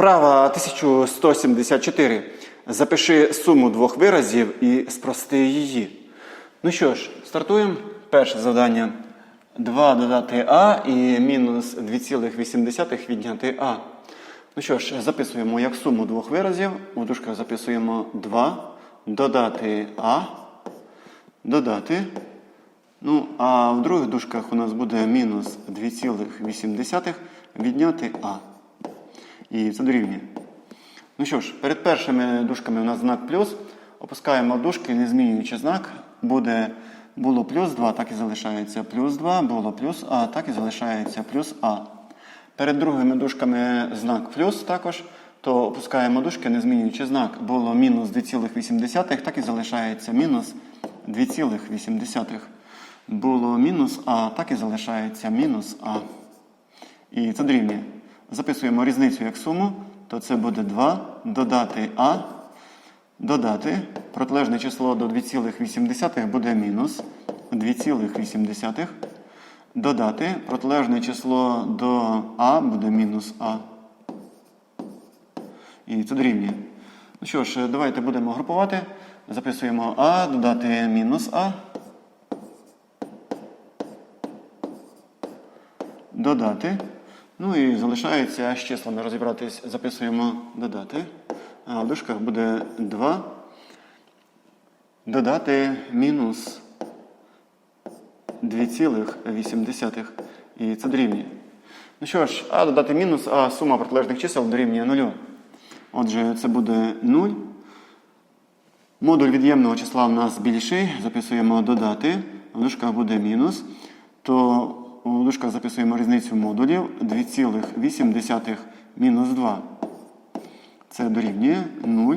Вправа 1174. Запиши суму двох виразів і спрости її. Ну що ж, стартуємо. Перше завдання. 2 додати А і мінус 2,8 відняти А. Ну що ж, записуємо як суму двох виразів. У дужках записуємо 2 додати А. Додати. Ну, а в других дужках у нас буде мінус 2,8 відняти А. І це дорівнює. Ну що ж, перед першими дужками у нас знак плюс. Опускаємо дужки, не змінюючи знак. Буде, було плюс 2, так і залишається плюс 2, було плюс А, так і залишається плюс А. Перед другими дужками знак плюс також, то опускаємо дужки, не змінюючи знак. Було мінус 2,8, так і залишається мінус 2,8. Було мінус А, так і залишається мінус А. І це дорівнює. Записуємо різницю як суму, то це буде 2 додати А, додати. Протилежне число до 2,8 буде мінус 2,8. Додати. Протилежне число до А буде мінус А. І це дорівнює. Ну що ж, давайте будемо групувати. Записуємо А, додати мінус А. Додати. Ну і залишається з числами розібратись. Записуємо додати. А в дужках буде 2. Додати мінус 2,8. І це дорівнює. Ну що ж, а додати мінус, а сума протилежних чисел дорівнює 0. Отже, це буде 0. Модуль від'ємного числа в нас більший. Записуємо додати. В дужках буде мінус. То у дужках записуємо різницю модулів 2,8 мінус 2. Це дорівнює 0.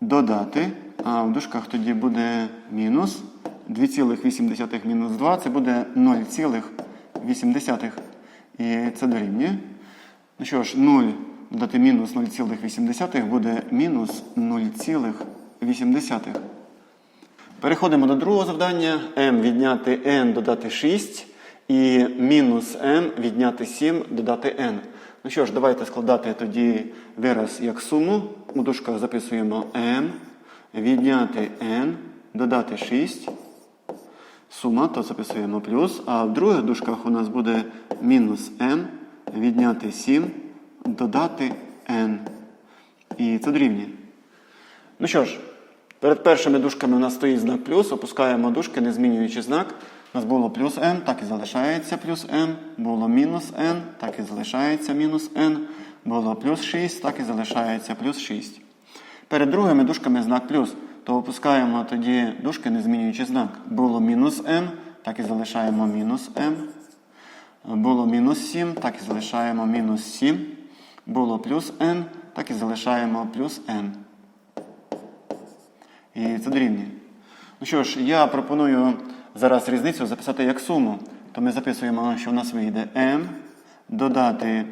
Додати. А в дужках тоді буде мінус 2,8 мінус 2. Це буде 0,8. І це дорівнює. Ну що ж, 0 додати мінус 0,8 буде мінус 0,8. Переходимо до другого завдання. m відняти n додати 6 і мінус n відняти 7 додати n. Ну що ж, давайте складати тоді вираз як суму. У дужках записуємо m, відняти n, додати 6. Сума, то записуємо плюс. А в других дужках у нас буде мінус n, відняти 7, додати n. І це дорівнює. Ну що ж, перед першими дужками у нас стоїть знак плюс, опускаємо дужки, не змінюючи знак. У нас було плюс n, так і залишається плюс n. Було мінус n, так і залишається мінус n. Було плюс 6, так і залишається плюс 6. Перед другими дужками знак плюс, то опускаємо тоді дужки, не змінюючи знак. Було мінус n, так і залишаємо мінус m. Було мінус 7, так і залишаємо мінус 7. Було плюс n, так і залишаємо плюс n. І це дорівнює. Ну що ж, я пропоную зараз різницю записати як суму. То ми записуємо, що в нас вийде m, додати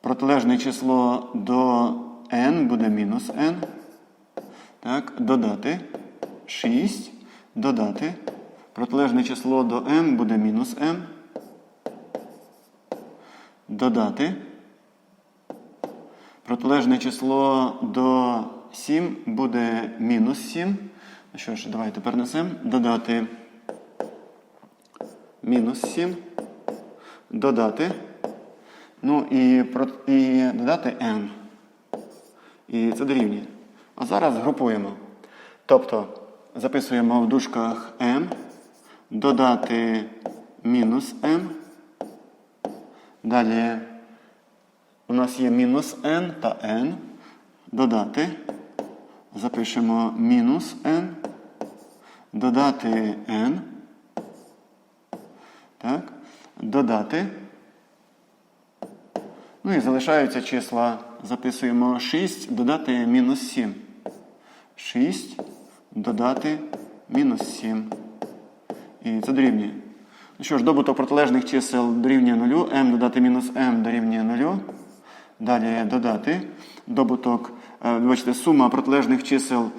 протилежне число до n буде мінус n. Так, додати 6, додати. Протилежне число до m буде мінус m. Додати. Протилежне число до 7 буде мінус 7. Що ж, давайте перенесемо. Додати мінус 7. Додати. Ну і, і додати n. І це дорівнює. А зараз групуємо. Тобто записуємо в дужках m, додати мінус m. Далі у нас є мінус n та n. Додати. Запишемо мінус n. Додати n. Так. Додати. Ну і залишаються числа. Записуємо 6, додати мінус 7. 6, додати мінус 7. І це дорівнює. Ну що ж, добуток протилежних чисел дорівнює 0, m додати мінус m дорівнює 0. Далі додати. Добуток, е, вибачте, сума протилежних чисел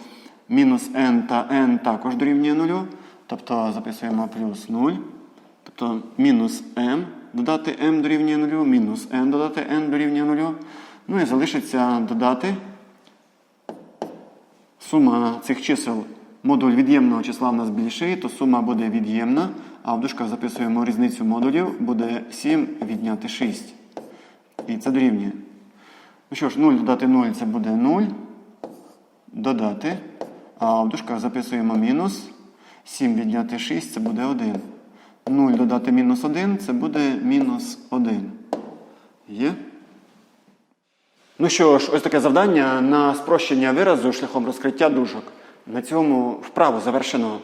мінус n та n також дорівнює 0. Тобто записуємо плюс 0. Тобто мінус m додати m дорівнює 0, мінус n додати n дорівнює 0. Ну і залишиться додати сума цих чисел. Модуль від'ємного числа в нас більший, то сума буде від'ємна, а в дужках записуємо різницю модулів, буде 7 відняти 6. І це дорівнює. Ну що ж, 0 додати 0 це буде 0. Додати. А в дужках записуємо мінус. 7 відняти 6 це буде 1. 0 додати мінус 1 це буде мінус 1. Є? Ну що ж, ось таке завдання на спрощення виразу шляхом розкриття дужок. На цьому вправу завершено.